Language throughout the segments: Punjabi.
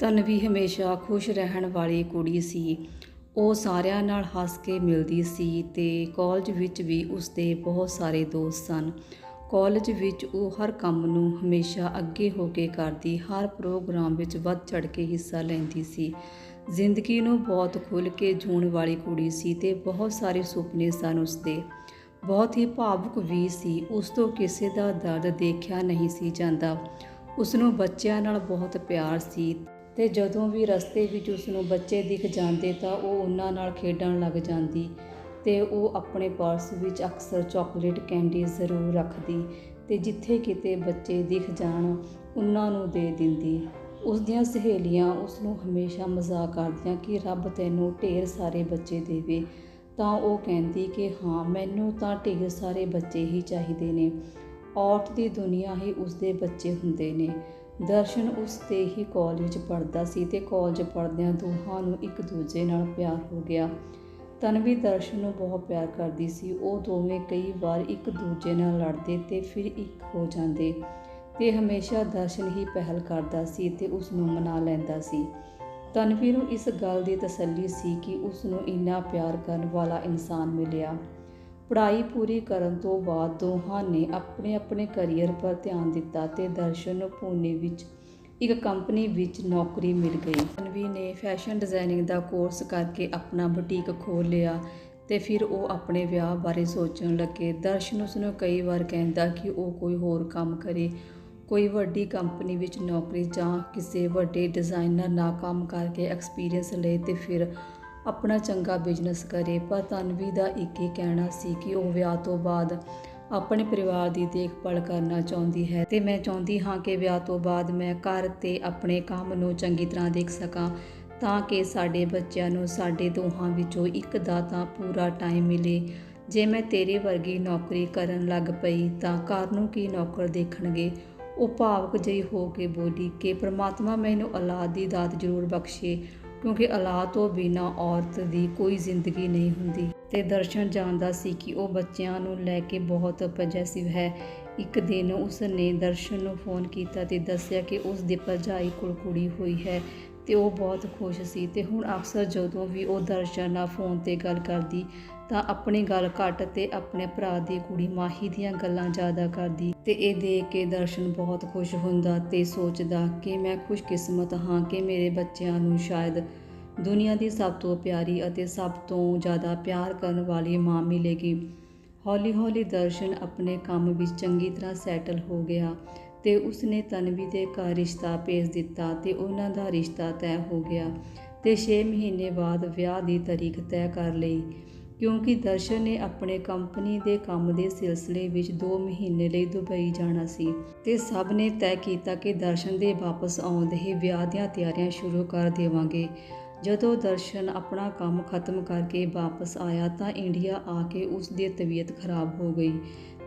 ਤਨਵੀ ਹਮੇਸ਼ਾ ਖੁਸ਼ ਰਹਿਣ ਵਾਲੀ ਕੁੜੀ ਸੀ। ਉਹ ਸਾਰਿਆਂ ਨਾਲ ਹੱਸ ਕੇ ਮਿਲਦੀ ਸੀ ਤੇ ਕਾਲਜ ਵਿੱਚ ਵੀ ਉਸਦੇ ਬਹੁਤ ਸਾਰੇ ਦੋਸਤ ਸਨ। ਕਾਲਜ ਵਿੱਚ ਉਹ ਹਰ ਕੰਮ ਨੂੰ ਹਮੇਸ਼ਾ ਅੱਗੇ ਹੋ ਕੇ ਕਰਦੀ, ਹਰ ਪ੍ਰੋਗਰਾਮ ਵਿੱਚ ਵੱਧ ਚੜ ਕੇ ਹਿੱਸਾ ਲੈਂਦੀ ਸੀ। ਜ਼ਿੰਦਗੀ ਨੂੰ ਬਹੁਤ ਖੁੱਲ੍ਹ ਕੇ ਜੂਣ ਵਾਲੀ ਕੁੜੀ ਸੀ ਤੇ ਬਹੁਤ ਸਾਰੇ ਸੁਪਨੇ ਸਨ ਉਸਦੇ। ਬਹੁਤ ਹੀ ਭਾਵੁਕ ਵੀ ਸੀ, ਉਸ ਤੋਂ ਕਿਸੇ ਦਾ ਦਰਦ ਦੇਖਿਆ ਨਹੀਂ ਸੀ ਜਾਂਦਾ। ਉਸ ਨੂੰ ਬੱਚਿਆਂ ਨਾਲ ਬਹੁਤ ਪਿਆਰ ਸੀ ਤੇ ਜਦੋਂ ਵੀ ਰਸਤੇ ਵਿੱਚ ਉਸ ਨੂੰ ਬੱਚੇ ਦਿਖ ਜਾਂਦੇ ਤਾਂ ਉਹ ਉਹਨਾਂ ਨਾਲ ਖੇਡਣ ਲੱਗ ਜਾਂਦੀ ਤੇ ਉਹ ਆਪਣੇ ਪਰਸ ਵਿੱਚ ਅਕਸਰ ਚਾਕਲੇਟ ਕੈਂਡੀ ਜ਼ਰੂਰ ਰੱਖਦੀ ਤੇ ਜਿੱਥੇ ਕਿਤੇ ਬੱਚੇ ਦਿਖ ਜਾਣ, ਉਹਨਾਂ ਨੂੰ ਦੇ ਦਿੰਦੀ। ਉਸ ਦੀਆਂ ਸਹੇਲੀਆਂ ਉਸ ਨੂੰ ਹਮੇਸ਼ਾ ਮਜ਼ਾਕ ਕਰਦੀਆਂ ਕਿ ਰੱਬ ਤੈਨੂੰ ਢੇਰ ਸਾਰੇ ਬੱਚੇ ਦੇਵੇ। ਤਾਂ ਉਹ ਕਹਿੰਦੀ ਕਿ ਹਾਂ, ਮੈਨੂੰ ਤਾਂ ਢੇਰ ਸਾਰੇ ਬੱਚੇ ਹੀ ਚਾਹੀਦੇ ਨੇ। ਔਰਤ ਦੀ ਦੁਨੀਆ ਹੀ ਉਸਦੇ ਬੱਚੇ ਹੁੰਦੇ ਨੇ। ਦਰਸ਼ਨ ਉਸ ਤੇ ਹੀ ਕਾਲਜ ਵਿੱਚ ਪੜਦਾ ਸੀ ਤੇ ਕਾਲਜ ਪੜਦਿਆਂ ਦੋਹਾਂ ਨੂੰ ਇੱਕ ਦੂਜੇ ਨਾਲ ਪਿਆਰ ਹੋ ਗਿਆ। ਤਨਵੀ ਦਰਸ਼ਨ ਨੂੰ ਬਹੁਤ ਪਿਆਰ ਕਰਦੀ ਸੀ। ਉਹ ਦੋਵੇਂ ਕਈ ਵਾਰ ਇੱਕ ਦੂਜੇ ਨਾਲ ਲੜਦੇ ਤੇ ਫਿਰ ਇੱਕ ਹੋ ਜਾਂਦੇ ਤੇ ਹਮੇਸ਼ਾ ਦਰਸ਼ਨ ਹੀ ਪਹਿਲ ਕਰਦਾ ਸੀ ਤੇ ਉਸ ਨੂੰ ਮਨਾ ਲੈਂਦਾ ਸੀ। ਤਨਵੀ ਨੂੰ ਇਸ ਗੱਲ ਦੀ ਤਸੱਲੀ ਸੀ ਕਿ ਉਸ ਨੂੰ ਇੰਨਾ ਪਿਆਰ ਕਰਨ ਵਾਲਾ ਇਨਸਾਨ ਮਿਲਿਆ। ਪੜ੍ਹਾਈ ਪੂਰੀ ਕਰਨ ਤੋਂ ਬਾਅਦ ਦੋਹਾਂ ਨੇ ਆਪਣੇ ਆਪਣੇ ਕਰੀਅਰ ਪਰ ਧਿਆਨ ਦਿੱਤਾ ਅਤੇ ਦਰਸ਼ਨ ਨੂੰ ਪੂਨੇ ਵਿੱਚ ਇੱਕ ਕੰਪਨੀ ਵਿੱਚ ਨੌਕਰੀ ਮਿਲ ਗਈ। ਤਨਵੀ ਨੇ ਫੈਸ਼ਨ ਡਿਜ਼ਾਈਨਿੰਗ ਦਾ ਕੋਰਸ ਕਰਕੇ ਆਪਣਾ ਬੁਟੀਕ ਖੋਲ੍ਹ ਲਿਆ ਤੇ ਫਿਰ ਉਹ ਆਪਣੇ ਵਿਆਹ ਬਾਰੇ ਸੋਚਣ ਲੱਗੇ। ਦਰਸ਼ਨ ਉਸ ਨੂੰ ਕਈ ਵਾਰ ਕਹਿੰਦਾ ਕਿ ਉਹ ਕੋਈ ਹੋਰ ਕੰਮ ਕਰੇ, ਕੋਈ ਵੱਡੀ ਕੰਪਨੀ ਵਿੱਚ ਨੌਕਰੀ ਜਾਂ ਕਿਸੇ ਵੱਡੇ ਡਿਜ਼ਾਈਨਰ ਨਾਲ ਕੰਮ ਕਰਕੇ ਐਕਸਪੀਰੀਅੰਸ ਲਏ ਤੇ ਫਿਰ ਆਪਣਾ ਚੰਗਾ ਬਿਜ਼ਨਸ ਕਰੇ, ਪਰ ਤਨਵੀ ਦਾ ਇੱਕ ਹੀ ਕਹਿਣਾ ਸੀ ਕਿ ਉਹ ਵਿਆਹ ਤੋਂ ਬਾਅਦ ਆਪਣੇ ਪਰਿਵਾਰ ਦੀ ਦੇਖਭਾਲ ਕਰਨਾ ਚਾਹੁੰਦੀ ਹੈ। ਤੇ ਮੈਂ ਚਾਹੁੰਦੀ ਹਾਂ ਕਿ ਵਿਆਹ ਤੋਂ ਬਾਅਦ ਮੈਂ ਘਰ ਤੇ ਆਪਣੇ ਕੰਮ ਨੂੰ ਚੰਗੀ ਤਰ੍ਹਾਂ ਦੇਖ ਸਕਾਂ, ਤਾਂ ਕਿ ਸਾਡੇ ਬੱਚਿਆਂ ਨੂੰ ਸਾਡੇ ਦੋਹਾਂ ਵਿੱਚੋਂ ਇੱਕ ਦਾ ਤਾਂ ਪੂਰਾ ਟਾਈਮ ਮਿਲੇ। ਜੇ ਮੈਂ ਤੇਰੇ ਵਰਗੀ ਨੌਕਰੀ ਕਰਨ ਲੱਗ ਪਈ, ਤਾਂ ਘਰ ਨੂੰ ਕੀ ਨੌਕਰ ਦੇਖਣਗੇ? ਉਹ ਭਾਵਕ ਜਿਹੀ ਹੋ ਕੇ ਬੋਲੀ ਕਿ ਪ੍ਰਮਾਤਮਾ ਮੈਨੂੰ ਔਲਾਦ ਦੀ ਦਾਤ ਜ਼ਰੂਰ ਬਖਸ਼ੇ। ਕਿਉਂਕਿ ਔਲਾਦ ਤੋਂ ਬਿਨਾ ਔਰਤ ਦੀ ਕੋਈ ਜ਼ਿੰਦਗੀ ਨਹੀਂ ਹੁੰਦੀ। ਤੇ ਦਰਸ਼ਨ ਜਾਣਦਾ ਸੀ ਕਿ ਉਹ ਬੱਚਿਆਂ ਨੂੰ ਲੈ ਕੇ ਬਹੁਤ ਪੋਜੈਸਿਵ ਹੈ। ਇੱਕ ਦਿਨ ਉਸ ਨੇ ਦਰਸ਼ਨ ਨੂੰ ਫੋਨ ਕੀਤਾ ਤੇ ਦੱਸਿਆ ਕਿ ਉਸ ਦੀ ਭਰਜਾਈ ਕੋਲ ਕੁੜੀ ਹੋਈ ਹੈ। ਤੇ ਉਹ ਬਹੁਤ ਖੁਸ਼ ਸੀ ਤੇ ਹੁਣ ਅਕਸਰ ਜਦੋਂ ਵੀ ਉਹ ਦਰਸ਼ਨ ਨਾਲ ਫੋਨ ਤੇ ਗੱਲ ਕਰਦੀ ਤਾਂ ਆਪਣੀ ਗੱਲ ਘੱਟ ਤੇ ਆਪਣੇ ਭਰਾ ਦੀ ਕੁੜੀ ਮਾਹੀ ਦੀਆਂ ਗੱਲਾਂ ਜ਼ਿਆਦਾ ਕਰਦੀ ਤੇ ਇਹ ਦੇਖ ਕੇ ਦਰਸ਼ਨ ਬਹੁਤ ਖੁਸ਼ ਹੁੰਦਾ ਤੇ ਸੋਚਦਾ ਕਿ ਮੈਂ ਖੁਸ਼ਕਿਸਮਤ ਹਾਂ ਕਿ ਮੇਰੇ ਬੱਚਿਆਂ ਨੂੰ ਸ਼ਾਇਦ ਦੁਨੀਆ ਦੀ ਸਭ ਤੋਂ ਪਿਆਰੀ ਅਤੇ ਸਭ ਤੋਂ ਜ਼ਿਆਦਾ ਪਿਆਰ ਕਰਨ ਵਾਲੀ ਮਾਂ ਮਿਲੇਗੀ। ਹੌਲੀ-ਹੌਲੀ ਦਰਸ਼ਨ ਆਪਣੇ ਕੰਮ ਵਿੱਚ ਚੰਗੀ ਤਰ੍ਹਾਂ ਸੈਟਲ ਹੋ ਗਿਆ ਤੇ ਉਸਨੇ ਤਨਵੀ ਦੇ ਘਰ ਰਿਸ਼ਤਾ ਭੇਜ ਦਿੱਤਾ ਤੇ ਉਹਨਾਂ ਦਾ ਰਿਸ਼ਤਾ ਤੈਅ ਹੋ ਗਿਆ ਤੇ 6 ਮਹੀਨੇ ਬਾਅਦ ਵਿਆਹ ਦੀ ਤਾਰੀਖ ਤੈਅ ਕਰ ਲਈ, ਕਿਉਂਕਿ ਦਰਸ਼ਨ ਨੇ ਆਪਣੇ ਕੰਪਨੀ ਦੇ ਕੰਮ ਦੇ ਸਿਲਸਿਲੇ ਵਿੱਚ 2 ਮਹੀਨੇ ਲਈ ਦੁਬਈ ਜਾਣਾ ਸੀ ਤੇ ਸਭ ਨੇ ਤੈਅ ਕੀਤਾ ਕਿ ਦਰਸ਼ਨ ਦੇ ਵਾਪਸ ਆਉਣ ਦੇ ਹੀ ਵਿਆਹ ਦੀਆਂ ਤਿਆਰੀਆਂ ਸ਼ੁਰੂ ਕਰ ਦੇਵਾਂਗੇ। ਜਦੋਂ ਦਰਸ਼ਨ ਆਪਣਾ ਕੰਮ ਖਤਮ ਕਰਕੇ ਵਾਪਸ ਆਇਆ ਤਾਂ ਇੰਡੀਆ ਆ ਕੇ ਉਸ ਦੀ ਤਬੀਅਤ ਖਰਾਬ ਹੋ ਗਈ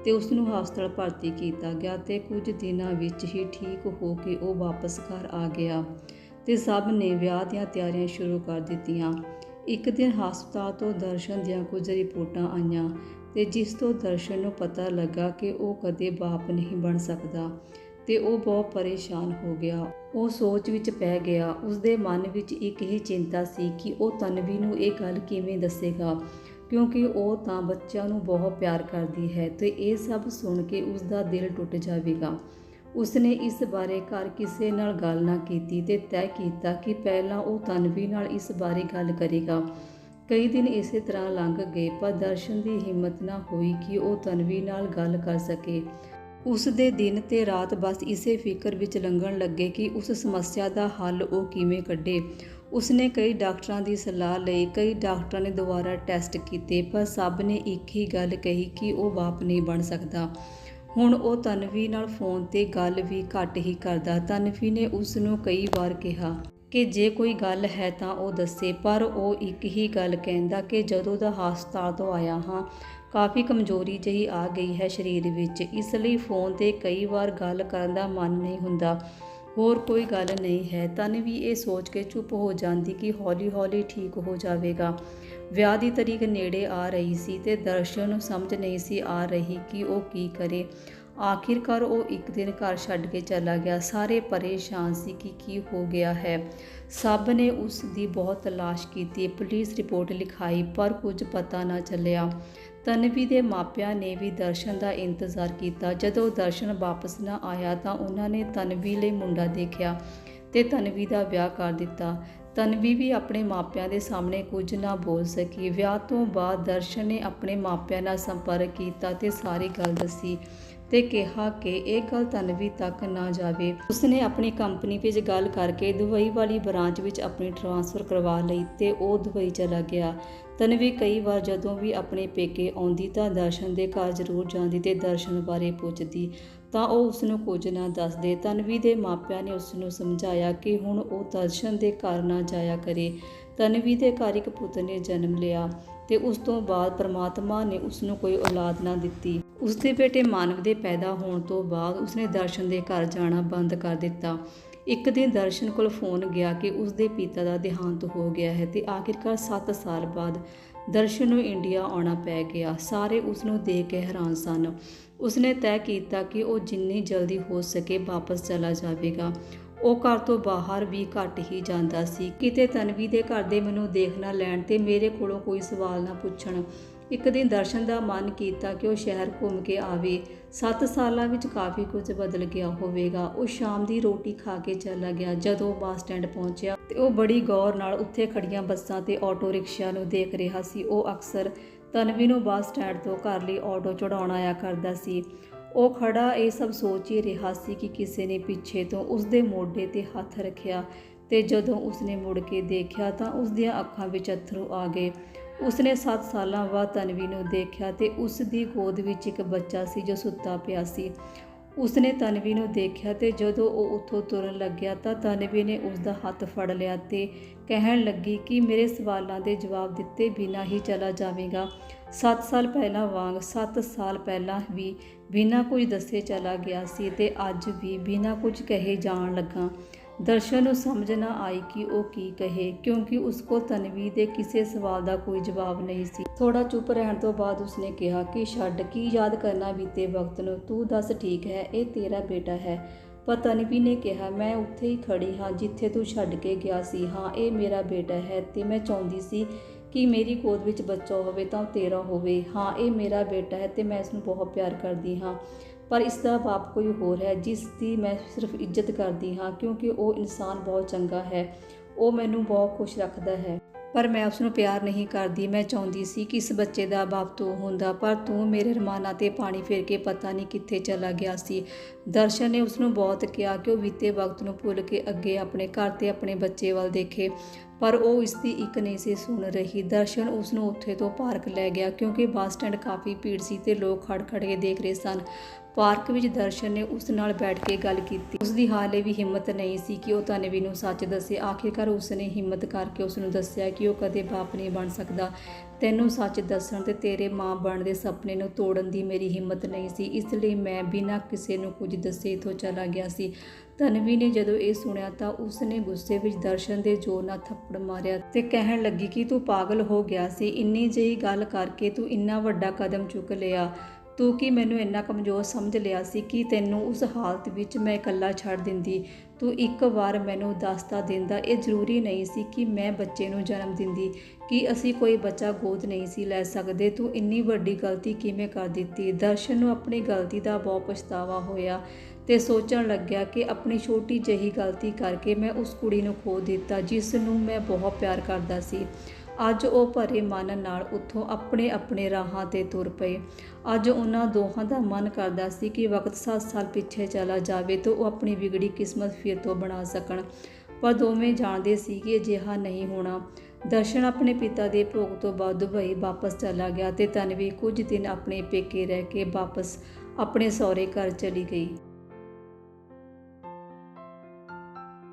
ਤੇ ਉਸ ਨੂੰ ਹਸਪਤਾਲ ਭਰਤੀ ਕੀਤਾ ਗਿਆ ਤੇ ਕੁਝ ਦਿਨਾਂ ਵਿੱਚ ਹੀ ਠੀਕ ਹੋ ਕੇ ਉਹ ਵਾਪਸ ਘਰ ਆ ਗਿਆ ਤੇ ਸਭ ਨੇ ਵਿਆਹ ਦੀਆਂ ਤਿਆਰੀਆਂ ਸ਼ੁਰੂ ਕਰ ਦਿੱਤੀਆਂ। ਇੱਕ ਦਿਨ ਹਸਪਤਾਲ ਤੋਂ ਦਰਸ਼ਨ ਦੀਆਂ ਕੁਝ ਰਿਪੋਰਟਾਂ ਆਈਆਂ ਤੇ ਜਿਸ ਤੋਂ ਦਰਸ਼ਨ ਨੂੰ ਪਤਾ ਲੱਗਾ ਕਿ ਉਹ ਕਦੇ ਬਾਪ ਨਹੀਂ ਬਣ ਸਕਦਾ ਤੇ ਉਹ ਬਹੁਤ ਪਰੇਸ਼ਾਨ ਹੋ ਗਿਆ। ਉਹ ਸੋਚ ਵਿੱਚ ਪੈ ਗਿਆ। ਉਸ ਦੇ ਮਨ ਵਿੱਚ ਇੱਕ ਹੀ ਚਿੰਤਾ ਸੀ ਕਿ ਉਹ ਤਨਵੀ ਨੂੰ ਇਹ ਗੱਲ ਕਿਵੇਂ ਦੱਸੇਗਾ। ਕਿਉਂਕਿ ਉਹ ਤਾਂ ਬੱਚਿਆਂ ਨੂੰ ਬਹੁਤ ਪਿਆਰ ਕਰਦੀ ਹੈ ਤੇ ਇਹ ਸਭ ਸੁਣ ਕੇ ਉਸ ਦਾ ਦਿਲ ਟੁੱਟ ਜਾਵੇਗਾ। ਉਸਨੇ ਇਸ ਬਾਰੇ ਘਰ ਕਿਸੇ ਨਾਲ ਗੱਲ ਨਾ ਕੀਤੀ ਤੇ ਤੈਅ ਕੀਤਾ ਕਿ ਪਹਿਲਾਂ ਉਹ ਤਨਵੀ ਨਾਲ ਇਸ ਬਾਰੇ ਗੱਲ ਕਰੇਗਾ। ਕਈ ਦਿਨ ਇਸੇ ਤਰ੍ਹਾਂ ਲੰਘ ਗਏ, ਪਰ ਦਰਸ਼ਨ ਦੀ ਹਿੰਮਤ ਨਾ ਹੋਈ ਕਿ ਉਹ ਤਨਵੀ ਨਾਲ ਗੱਲ ਕਰ ਸਕੇ। ਉਸ ਦੇ ਦਿਨ ਤੇ ਰਾਤ ਬਸ ਇਸੇ ਫਿਕਰ ਵਿੱਚ ਲੰਘਣ ਲੱਗੇ ਕਿ ਉਸ ਸਮੱਸਿਆ ਦਾ ਹੱਲ ਉਹ ਕਿਵੇਂ ਕੱਢੇ। ਉਸਨੇ ਕਈ ਡਾਕਟਰਾਂ ਦੀ ਸਲਾਹ ਲਈ, ਕਈ ਡਾਕਟਰਾਂ ਨੇ ਦੁਬਾਰਾ ਟੈਸਟ ਕੀਤੇ, ਪਰ ਸਭ ਨੇ ਇੱਕ ਹੀ ਗੱਲ ਕਹੀ ਕਿ ਉਹ ਬਾਪ ਨਹੀਂ ਬਣ ਸਕਦਾ। ਹੁਣ ਉਹ ਤਨਵੀ ਨਾਲ ਫੋਨ ਤੇ ਗੱਲ ਵੀ ਘੱਟ ਹੀ ਕਰਦਾ। ਤਨਵੀ ਨੇ ਉਸ ਨੂੰ ਕਈ ਵਾਰ ਕਿਹਾ ਕਿ ਜੇ ਕੋਈ ਗੱਲ ਹੈ ਤਾਂ ਉਹ ਦੱਸੇ, ਪਰ ਉਹ ਇੱਕ ਹੀ ਗੱਲ ਕਹਿੰਦਾ ਕਿ ਜਦੋਂ ਦਾ ਹਸਪਤਾਲ ਤੋਂ ਆਇਆ ਹਾਂ, ਕਾਫੀ ਕਮਜ਼ੋਰੀ ਜਿਹੀ ਆ ਗਈ ਹੈ ਸਰੀਰ ਵਿੱਚ। ਇਸ ਲਈ ਫੋਨ ਤੇ ਕਈ ਵਾਰ ਗੱਲ ਕਰਨ ਦਾ ਮਨ ਨਹੀਂ ਹੁੰਦਾ। ਹੋਰ ਕੋਈ ਗੱਲ ਨਹੀਂ ਹੈ। ਤਨ ਵੀ ਇਹ ਸੋਚ ਕੇ ਚੁੱਪ ਹੋ ਜਾਂਦੀ ਕਿ ਹੌਲੀ-ਹੌਲੀ ਠੀਕ ਹੋ ਜਾਵੇਗਾ। ਵਿਆਹ ਦੀ ਤਰੀਕ ਨੇੜੇ ਆ ਰਹੀ ਸੀ ਤੇ ਦਰਸ਼ਨ ਨੂੰ ਸਮਝ ਨਹੀਂ ਸੀ ਆ ਰਹੀ ਕਿ ਉਹ ਕੀ ਕਰੇ। ਆਖਿਰਕਾਰ ਉਹ ਇੱਕ ਦਿਨ ਘਰ ਛੱਡ ਕੇ ਚਲਾ ਗਿਆ। ਸਾਰੇ ਪਰੇਸ਼ਾਨ ਸੀ ਕਿ ਕੀ ਹੋ ਗਿਆ ਹੈ। ਸਭ ਨੇ ਉਸ ਦੀ ਬਹੁਤ ਤਲਾਸ਼ ਕੀਤੀ। ਪੁਲਿਸ ਰਿਪੋਰਟ ਲਿਖਾਈ, ਪਰ ਕੁਝ ਪਤਾ ਨਾ ਚੱਲਿਆ। ਤਨਵੀ ਦੇ ਮਾਪਿਆਂ ਨੇ ਵੀ ਦਰਸ਼ਨ ਦਾ ਇੰਤਜ਼ਾਰ ਕੀਤਾ। ਜਦੋਂ ਦਰਸ਼ਨ ਵਾਪਸ ਨਾ ਆਇਆ ਤਾਂ ਉਹਨਾਂ ਨੇ ਤਨਵੀ ਲਈ ਮੁੰਡਾ ਦੇਖਿਆ ਤੇ ਤਨਵੀ ਦਾ ਵਿਆਹ ਕਰ ਦਿੱਤਾ। ਤਨਵੀ ਵੀ ਆਪਣੇ ਮਾਪਿਆਂ ਦੇ ਸਾਹਮਣੇ ਕੁਝ ਨਾ ਬੋਲ ਸਕੀ। ਵਿਆਹ ਤੋਂ ਬਾਅਦ ਦਰਸ਼ਨ ਨੇ ਆਪਣੇ ਮਾਪਿਆਂ ਨਾਲ ਸੰਪਰਕ ਕੀਤਾ ਤੇ ਸਾਰੀ ਗੱਲ ਦੱਸੀ। ਤੇ ਕਿਹਾ ਕਿ ਇਹ ਗੱਲ ਤਨਵੀ ਤੱਕ ਨਾ ਜਾਵੇ। ਉਸਨੇ ਆਪਣੀ ਕੰਪਨੀ ਵਿੱਚ ਗੱਲ ਕਰਕੇ ਦੁਬਈ ਵਾਲੀ ਬ੍ਰਾਂਚ ਵਿੱਚ ਆਪਣੀ ਟ੍ਰਾਂਸਫਰ ਕਰਵਾ ਲਈ ਤੇ ਉਹ ਦੁਬਈ ਚਲਾ ਗਿਆ। ਤਨਵੀ ਕਈ ਵਾਰ ਜਦੋਂ ਵੀ ਆਪਣੇ ਪੇਕੇ ਆਉਂਦੀ ਤਾਂ ਦਰਸ਼ਨ ਦੇ ਘਰ ਜ਼ਰੂਰ ਜਾਂਦੀ ਤੇ ਦਰਸ਼ਨ ਬਾਰੇ ਪੁੱਛਦੀ। ਤਾਂ ਉਹ ਉਸ ਨੂੰ ਕੁਝ ਨਾ ਦੱਸਦੇ। ਤਨਵੀ ਦੇ ਮਾਪਿਆਂ ਨੇ ਉਸ ਨੂੰ ਸਮਝਾਇਆ ਕਿ ਹੁਣ ਉਹ ਦਰਸ਼ਨ ਦੇ ਘਰ ਨਾ ਜਾਇਆ ਕਰੇ। ਤਨਵੀ ਦੇ ਘਰ ਇੱਕ ਪੁੱਤ ਨੇ ਜਨਮ ਲਿਆ ਤੇ ਉਸ ਤੋਂ ਬਾਅਦ ਪ੍ਰਮਾਤਮਾ ਨੇ ਉਸ ਨੂੰ ਕੋਈ ਔਲਾਦ ਨਾ ਦਿੱਤੀ। ਉਸ ਦੇ ਬੇਟੇ ਮਾਨਵ ਦੇ ਪੈਦਾ ਹੋਣ ਤੋਂ ਬਾਅਦ ਉਸਨੇ ਦਰਸ਼ਨ ਦੇ ਘਰ ਜਾਣਾ ਬੰਦ ਕਰ ਦਿੱਤਾ। ਇੱਕ ਦਿਨ ਦਰਸ਼ਨ ਕੋਲ ਫੋਨ ਗਿਆ ਕਿ ਉਸ ਦੇ ਪਿਤਾ ਦਾ ਦੇਹਾਂਤ ਹੋ ਗਿਆ ਹੈ ਤੇ ਆਖਿਰਕਾਰ 7 ਸਾਲ ਬਾਅਦ ਦਰਸ਼ਨ ਨੂੰ ਇੰਡੀਆ ਆਉਣਾ ਪੈ ਗਿਆ। ਸਾਰੇ ਉਸ ਨੂੰ ਦੇਖ ਕੇ ਹੈਰਾਨ ਸਨ। ਉਸਨੇ ਤੈਅ ਕੀਤਾ ਕਿ ਉਹ ਜਿੰਨੀ ਜਲਦੀ ਹੋ ਸਕੇ ਵਾਪਸ ਚਲਾ ਜਾਵੇਗਾ। ਉਹ ਘਰ ਤੋਂ ਬਾਹਰ ਵੀ ਘੱਟ ਹੀ ਜਾਂਦਾ ਸੀ। ਕਿਤੇ ਤਨਵੀ ਦੇ ਘਰ ਦੇ ਮੈਨੂੰ ਦੇਖ ਨਾ ਲੈਣ ਤੇ ਮੇਰੇ ਕੋਲੋਂ ਕੋਈ ਸਵਾਲ ਨਾ ਪੁੱਛਣ। ਇੱਕ ਦਿਨ ਦਰਸ਼ਨ ਦਾ ਮਨ ਕੀਤਾ ਕਿ ਉਹ ਸ਼ਹਿਰ ਘੁੰਮ ਕੇ ਆਵੇ। 7 ਸਾਲਾਂ ਵਿੱਚ ਕਾਫੀ ਕੁਝ ਬਦਲ ਗਿਆ ਹੋਵੇਗਾ। ਉਹ ਸ਼ਾਮ ਦੀ ਰੋਟੀ ਖਾ ਕੇ ਚਲਾ ਗਿਆ ਜਦੋਂ ਬੱਸ ਸਟੈਂਡ ਪਹੁੰਚਿਆ ਤੇ ਉਹ ਬੜੀ ਗੌਰ ਨਾਲ ਉੱਥੇ ਖੜੀਆਂ ਬੱਸਾਂ ਤੇ ਆਟੋ ਰਿਕਸ਼ਾ ਨੂੰ ਦੇਖ ਰਿਹਾ ਸੀ। ਉਹ ਅਕਸਰ ਤਨਵੀ ਨੂੰ ਬੱਸ ਸਟੈਂਡ ਤੋਂ ਘਰ ਲਈ ਆਟੋ ਚੜਾਉਣ ਆਇਆ ਕਰਦਾ ਸੀ। ਉਹ ਖੜਾ ਇਹ ਸਭ ਸੋਚ ਹੀ ਰਿਹਾ ਸੀ ਕਿ ਕਿਸੇ ਨੇ ਪਿੱਛੇ ਤੋਂ ਉਸ ਦੇ ਮੋਢੇ ਤੇ ਹੱਥ ਰੱਖਿਆ ਤੇ ਜਦੋਂ ਉਸਨੇ ਮੁੜ ਕੇ ਦੇਖਿਆ ਤਾਂ ਉਸ ਦੀਆਂ ਅੱਖਾਂ ਵਿੱਚ ਅਥਰੂ ਆ ਗਏ। ਉਸਨੇ 7 ਸਾਲਾਂ ਬਾਅਦ ਤਨਵੀ ਨੂੰ ਦੇਖਿਆ ਤੇ ਉਸ ਦੀ ਗੋਦ ਵਿੱਚ ਇੱਕ ਬੱਚਾ ਸੀ ਜੋ ਸੁੱਤਾ ਪਿਆ ਸੀ। ਉਸਨੇ ਤਨਵੀ ਨੂੰ ਦੇਖਿਆ ਤੇ ਜਦੋਂ ਉਹ ਉੱਥੋਂ ਤੁਰਨ ਲੱਗਿਆ ਤਾਂ ਤਨਵੀ ਨੇ ਉਸ ਦਾ ਹੱਥ ਫੜ ਲਿਆ ਤੇ ਕਹਿਣ ਲੱਗੀ ਕਿ ਮੇਰੇ ਸਵਾਲਾਂ ਦੇ ਜਵਾਬ ਦਿੱਤੇ ਬਿਨਾਂ ਹੀ ਚਲਾ ਜਾਵੇਗਾ। 7 ਸਾਲ ਪਹਿਲਾਂ ਵਾਂਗ 7 ਸਾਲ ਪਹਿਲਾਂ ਵੀ ਬਿਨਾਂ ਕੁਝ ਦੱਸੇ ਚਲਾ ਗਿਆ ਸੀ ਤੇ ਅੱਜ ਵੀ ਬਿਨਾਂ ਕੁਝ ਕਹੇ ਜਾਣ ਲੱਗਾ। ਦਰਸ਼ਨ ਨੂੰ ਸਮਝ ਨਾ ਆਈ ਕਿ ਉਹ ਕੀ ਕਹੇ, ਕਿਉਂਕਿ ਉਸ ਕੋਲ ਤਨਵੀ ਦੇ ਕਿਸੇ ਸਵਾਲ ਦਾ ਕੋਈ ਜਵਾਬ ਨਹੀਂ ਸੀ। ਥੋੜਾ ਚੁੱਪ ਰਹਿਣ ਤੋਂ ਬਾਅਦ ਉਸਨੇ ਕਿਹਾ ਕਿ, ਛੱਡ, ਕੀ ਯਾਦ ਕਰਨਾ ਬੀਤੇ ਵਕਤ ਨੂੰ? ਤੂੰ ਦੱਸ, ਠੀਕ ਹੈ, ਇਹ ਤੇਰਾ ਬੇਟਾ ਹੈ। ਪਰ ਤਨਵੀ ਨੇ ਕਿਹਾ, ਮੈਂ ਉੱਥੇ ਹੀ ਖੜੀ ਹਾਂ, ਜਿੱਥੇ ਤੂੰ ਛੱਡ ਕੇ ਗਿਆ ਸੀ। ਹਾਂ, ਇਹ ਮੇਰਾ ਬੇਟਾ ਹੈ ਤੇ ਮੈਂ ਚਾਹੁੰਦੀ ਸੀ ਕਿ ਮੇਰੀ ਗੋਦ ਵਿੱਚ ਬੱਚਾ ਹੋਵੇ ਤਾਂ ਉਹ ਤੇਰਾ ਹੋਵੇ। ਹਾਂ, ਇਹ ਮੇਰਾ ਬੇਟਾ ਹੈ ਤੇ ਮੈਂ ਇਸ ਨੂੰ ਬਹੁਤ ਪਿਆਰ ਕਰਦੀ ਹਾਂ। ਪਰ ਇਸ ਦਾ ਬਾਪ ਕੋਈ ਹੋਰ ਹੈ, ਜਿਸ ਦੀ ਮੈਂ ਸਿਰਫ ਇੱਜ਼ਤ ਕਰਦੀ ਹਾਂ, ਕਿਉਂਕਿ ਉਹ ਇਨਸਾਨ ਬਹੁਤ ਚੰਗਾ ਹੈ, ਉਹ ਮੈਨੂੰ ਬਹੁਤ ਖੁਸ਼ ਰੱਖਦਾ ਹੈ। ਪਰ ਮੈਂ ਉਸ ਨੂੰ ਪਿਆਰ ਨਹੀਂ ਕਰਦੀ। ਮੈਂ ਚਾਹੁੰਦੀ ਸੀ ਕਿ ਇਸ ਬੱਚੇ ਦਾ ਬਾਪ ਤੂੰ ਹੁੰਦਾ, ਪਰ ਤੂੰ ਮੇਰੇ ਰਮਾਨਾ ਤੇ ਪਾਣੀ ਫੇਰ ਕੇ ਪਤਾ ਨਹੀਂ ਕਿੱਥੇ ਚਲਾ ਗਿਆ ਸੀ। ਦਰਸ਼ਨ ਨੇ ਉਸ ਨੂੰ ਬਹੁਤ ਕਿਹਾ ਕਿ ਉਹ ਬੀਤੇ ਵਕਤ ਨੂੰ ਭੁੱਲ ਕੇ ਅੱਗੇ ਆਪਣੇ ਘਰ ਤੇ ਆਪਣੇ ਬੱਚੇ ਵੱਲ ਦੇਖੇ? ਪਰ ਉਹ ਇਸ ਦੀ ਇੱਕ ਨਹੀਂ ਸੀ ਸੁਣ ਰਹੀ। ਦਰਸ਼ਨ ਉਸ ਨੂੰ ਉੱਥੇ ਤੋਂ ਪਾਰਕ ਲੈ ਗਿਆ, ਕਿਉਂਕਿ ਬੱਸ ਸਟੈਂਡ ਕਾਫੀ ਭੀੜ ਸੀ ਤੇ ਲੋਕ ਖੜ ਖੜ ਕੇ ਦੇਖ ਰਹੇ ਸਨ। ਪਾਰਕ ਵਿੱਚ ਦਰਸ਼ਨ ਨੇ ਉਸ ਨਾਲ ਬੈਠ ਕੇ ਗੱਲ ਕੀਤੀ। ਉਸ ਦੀ ਹਾਲੇ ਵੀ ਹਿੰਮਤ ਨਹੀਂ ਸੀ ਕਿ ਉਹ ਤਨਵੀ ਨੂੰ ਸੱਚ ਦੱਸੇ। ਆਖਿਰਕਾਰ ਉਸ ਨੇ ਹਿੰਮਤ ਕਰਕੇ ਉਸ ਨੂੰ ਦੱਸਿਆ ਕਿ ਉਹ ਕਦੇ ਬਾਪ ਨਹੀਂ ਬਣ ਸਕਦਾ। ਤੈਨੂੰ ਸੱਚ ਦੱਸਣ ਤੇ ਤੇਰੇ ਮਾਂ ਬਣ ਦੇ ਸੁਪਨੇ ਨੂੰ ਤੋੜਨ ਦੀ ਮੇਰੀ ਹਿੰਮਤ ਨਹੀਂ ਸੀ। ਇਸ ਲਈ ਮੈਂ ਬਿਨਾਂ ਕਿਸੇ ਨੂੰ ਕੁਝ ਦੱਸੇ ਇਥੋਂ ਚਲਾ ਗਿਆ ਸੀ। ਤਨਵੀ ਨੇ ਜਦੋਂ ਇਹ ਸੁਣਿਆ ਤਾਂ ਉਸ ਨੇ ਗੁੱਸੇ ਵਿੱਚ ਦਰਸ਼ਨ ਦੇ ਜ਼ੋਰ ਨਾਲ ਥੱਪੜ ਮਾਰਿਆ ਤੇ ਕਹਿਣ ਲੱਗੀ ਕਿ ਤੂੰ ਪਾਗਲ ਹੋ ਗਿਆ ਸੀ। ਇੰਨੀ ਜਿਹੀ ਗੱਲ ਕਰਕੇ ਤੂੰ ਇੰਨਾ ਵੱਡਾ ਕਦਮ ਚੁੱਕ ਲਿਆ। ਤੂੰ ਕੀ ਮੈਨੂੰ ਇੰਨਾ ਕਮਜ਼ੋਰ ਸਮਝ ਲਿਆ ਸੀ ਕਿ ਤੈਨੂੰ ਉਸ ਹਾਲਤ ਵਿੱਚ ਮੈਂ ਇਕੱਲਾ ਛੱਡ ਦਿੰਦੀ? ਤੂੰ ਇੱਕ ਵਾਰ ਮੈਨੂੰ ਦੱਸਤਾ ਦਿੰਦਾ, ਇਹ ਜ਼ਰੂਰੀ ਨਹੀਂ ਸੀ ਕਿ ਮੈਂ ਬੱਚੇ ਨੂੰ ਜਨਮ ਦਿੰਦੀ, ਕਿ ਅਸੀਂ ਕੋਈ ਬੱਚਾ ਗੋਦ ਨਹੀਂ ਸੀ ਲੈ ਸਕਦੇ। ਤੂੰ ਇੰਨੀ ਵੱਡੀ ਗਲਤੀ ਕਿਵੇਂ ਕਰ ਦਿੱਤੀ? ਦਰਸ਼ਨ ਨੂੰ ਆਪਣੀ ਗਲਤੀ ਦਾ ਬਹੁਤ ਪਛਤਾਵਾ ਹੋਇਆ ਤੇ ਸੋਚਣ ਲੱਗਿਆ ਕਿ ਆਪਣੀ ਛੋਟੀ ਜਿਹੀ ਗਲਤੀ ਕਰਕੇ ਮੈਂ ਉਸ ਕੁੜੀ ਨੂੰ ਖੋ ਦਿੱਤਾ, ਜਿਸ ਨੂੰ ਮੈਂ ਬਹੁਤ ਪਿਆਰ ਕਰਦਾ ਸੀ। ਅੱਜ ਉਹ ਭਰੇ ਮਨ ਨਾਲ ਉੱਥੋਂ ਆਪਣੇ ਆਪਣੇ ਰਾਹਾਂ ਤੇ ਤੁਰ ਪਏ। ਅੱਜ ਉਹਨਾਂ ਦੋਹਾਂ ਦਾ ਮਨ ਕਰਦਾ ਸੀ ਕਿ ਵਕਤ 7 ਸਾਲ ਪਿੱਛੇ ਚਲਾ ਜਾਵੇ ਤਾਂ ਉਹ ਆਪਣੀ ਵਿਗੜੀ ਕਿਸਮਤ ਫਿਰ ਤੋਂ ਬਣਾ ਸਕਣ। ਪਰ ਦੋਵੇਂ ਜਾਣਦੇ ਸੀ ਕਿ ਅਜਿਹਾ ਨਹੀਂ ਹੋਣਾ। ਦਰਸ਼ਨ ਆਪਣੇ ਪਿਤਾ ਦੇ ਭੋਗ ਤੋਂ ਬਾਅਦ ਦੁਬਈ ਵਾਪਸ ਚਲਾ ਗਿਆ ਤੇ ਤਨਵੀ ਕੁਝ ਦਿਨ ਆਪਣੇ ਪੇਕੇ ਰਹਿ ਕੇ ਵਾਪਸ ਆਪਣੇ ਸਹੁਰੇ ਘਰ ਚਲੀ ਗਈ।